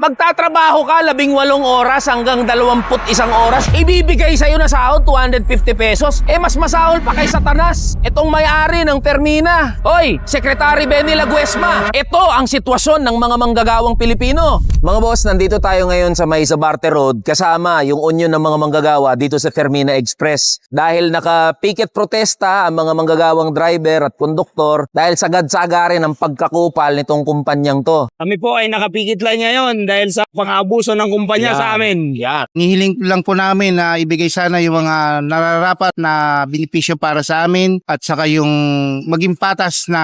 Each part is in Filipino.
Magtatrabaho ka labing walong oras hanggang dalawamput isang oras, ibibigay sa'yo na sahod 250 pesos. Eh mas masahol pa kay Satanas. Itong may-ari ng Fermina. Hoy, Secretary Benny Laguesma, ito ang sitwasyon ng mga manggagawang Pilipino. Mga boss, nandito tayo ngayon sa May Zabarte Road kasama yung union ng mga manggagawa dito sa Fermina Express. Dahil naka-picket protesta ang mga manggagawang driver at konduktor dahil sagad-sagari ng pagkakupal nitong kumpanyang to. Kami po ay nakapikit lang ngayon dahil sa pang-abuso ng kumpanya Yan. sa amin. Yan. Nihiling lang po namin na ibigay sana yung mga nararapat na benepisyo para sa amin at saka yung maging patas na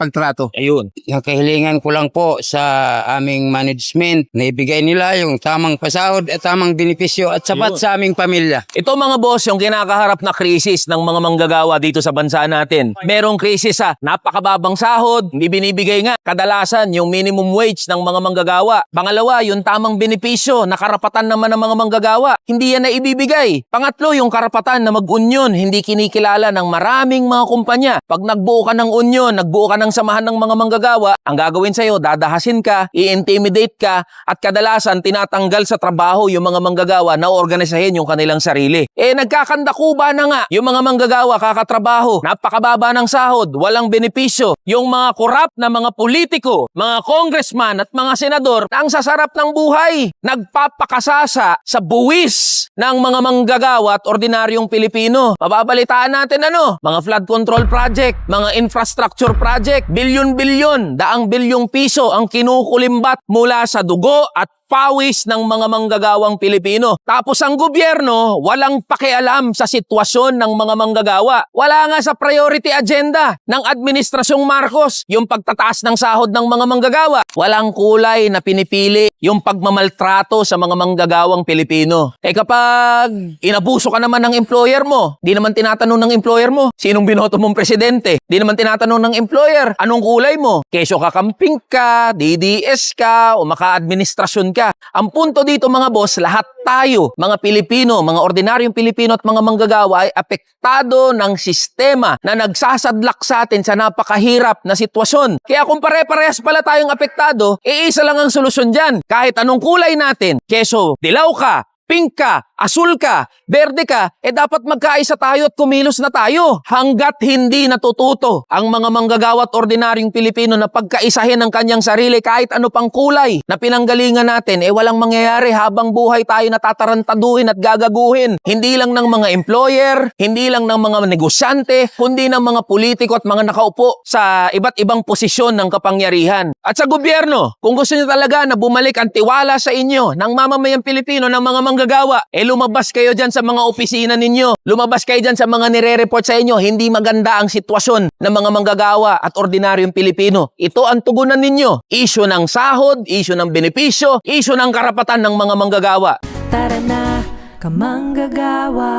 pagtrato. Ayun. Yung kahilingan ko lang po sa aming management na ibigay nila yung tamang pasahod at tamang benepisyo at sapat Yun. sa aming pamilya. Ito mga boss, yung kinakaharap na krisis ng mga manggagawa dito sa bansa natin. Merong krisis sa napakababang sahod, hindi binibigay nga. Kadalasan yung minimum wage ng mga manggagawa. Pangalawa, yung tamang benepisyo na karapatan naman ng mga manggagawa. Hindi yan na ibibigay. Pangatlo, yung karapatan na mag-union, hindi kinikilala ng maraming mga kumpanya. Pag nagbuo ka ng union, nagbuo ka ng samahan ng mga manggagawa, ang gagawin sa'yo, dadahasin ka, i-intimidate ka, at kadalasan tinatanggal sa trabaho yung mga manggagawa na organisahin yung kanilang sarili. Eh nagkakandakuba na nga yung mga manggagawa kakatrabaho, napakababa ng sahod, walang benepisyo. Yung mga korap na mga politiko, mga congressman at mga senador na ang sasarap ng buhay, nagpapakasasa sa buwis ng mga manggagawa at ordinaryong Pilipino. Mababalitaan natin ano, mga flood control project, mga infrastructure project, bilyon-bilyon, daang bilyong piso ang kinukulimbat mula sa dugo at pawis ng mga manggagawang Pilipino. Tapos ang gobyerno, walang pakialam sa sitwasyon ng mga manggagawa. Wala nga sa priority agenda ng Administrasyong Marcos yung pagtataas ng sahod ng mga manggagawa. Walang kulay na pinipili yung pagmamaltrato sa mga manggagawang Pilipino. Eh kapag inabuso ka naman ng employer mo, di naman tinatanong ng employer mo, sinong binoto mong presidente? Di naman tinatanong ng employer, anong kulay mo? Kesyo kakamping ka, DDS ka, o maka-administrasyon ka. Ang punto dito mga boss, lahat tayo, mga Pilipino, mga ordinaryong Pilipino at mga manggagawa ay apektado ng sistema na nagsasadlak sa atin sa napakahirap na sitwasyon. Kaya kung pare-parehas pala tayong apektado, iisa lang ang solusyon dyan. Kahit anong kulay natin, keso, dilaw ka, pink ka, asul ka, berde ka, eh dapat magkaisa tayo at kumilos na tayo. Hanggat hindi natututo ang mga manggagawa at ordinaryong Pilipino na pagkaisahin ang kanyang sarili kahit ano pang kulay na pinanggalingan natin, eh walang mangyayari habang buhay tayo natatarantaduhin at gagaguhin. Hindi lang ng mga employer, hindi lang ng mga negosyante, kundi ng mga politiko at mga nakaupo sa iba't ibang posisyon ng kapangyarihan. At sa gobyerno, kung gusto niyo talaga na bumalik ang tiwala sa inyo ng mamamayang Pilipino, ng mga manggagawa, eh lumabas kayo dyan sa mga opisina ninyo. Lumabas kayo dyan sa mga nire-report sa inyo. Hindi maganda ang sitwasyon ng mga manggagawa at ordinaryong Pilipino. Ito ang tugunan ninyo. Issue ng sahod, issue ng benepisyo, issue ng karapatan ng mga manggagawa. Tara na, kamanggagawa